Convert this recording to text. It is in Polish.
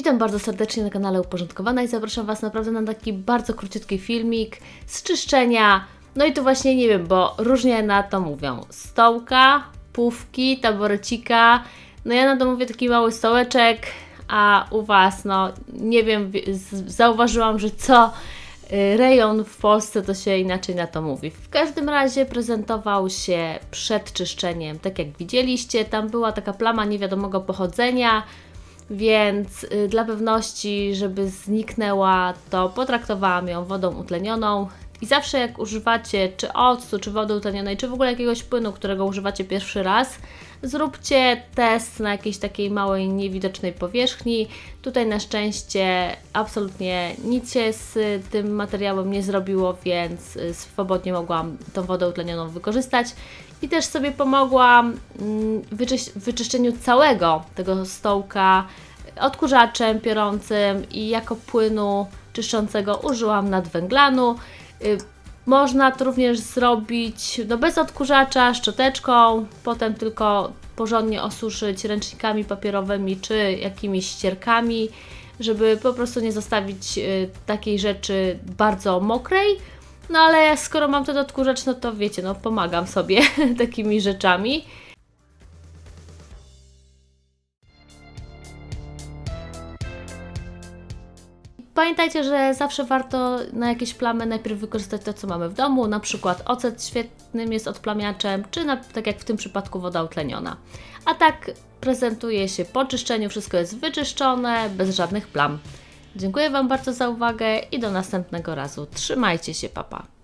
Witam bardzo serdecznie na kanale Uporządkowana i zapraszam Was naprawdę na taki bardzo króciutki filmik z czyszczenia. No i tu właśnie nie wiem, bo różnie na to mówią. Stołka, pufki, taborecika. No ja na to mówię taki mały stołeczek, a u Was, no nie wiem, zauważyłam, że co y, rejon w Polsce to się inaczej na to mówi. W każdym razie prezentował się przed czyszczeniem, tak jak widzieliście, tam była taka plama niewiadomego pochodzenia, więc y, dla pewności, żeby zniknęła, to potraktowałam ją wodą utlenioną. I zawsze jak używacie czy octu, czy wody utlenionej, czy w ogóle jakiegoś płynu, którego używacie pierwszy raz, zróbcie test na jakiejś takiej małej, niewidocznej powierzchni. Tutaj na szczęście absolutnie nic się z y, tym materiałem nie zrobiło, więc y, swobodnie mogłam tą wodę utlenioną wykorzystać. I też sobie pomogłam mm, w wyczyszczeniu całego tego stołka odkurzaczem piorącym i jako płynu czyszczącego użyłam nadwęglanu. Y, Można to również zrobić no, bez odkurzacza, szczoteczką, potem tylko porządnie osuszyć ręcznikami papierowymi czy jakimiś ścierkami, żeby po prostu nie zostawić y, takiej rzeczy bardzo mokrej. No ale skoro mam ten odkurzacz, no to wiecie, no pomagam sobie takimi rzeczami. Pamiętajcie, że zawsze warto na jakieś plamy najpierw wykorzystać to, co mamy w domu, na przykład ocet świetnym jest odplamiaczem, czy na, tak jak w tym przypadku woda utleniona. A tak prezentuje się po czyszczeniu, wszystko jest wyczyszczone, bez żadnych plam. Dziękuję Wam bardzo za uwagę i do następnego razu. Trzymajcie się, papa.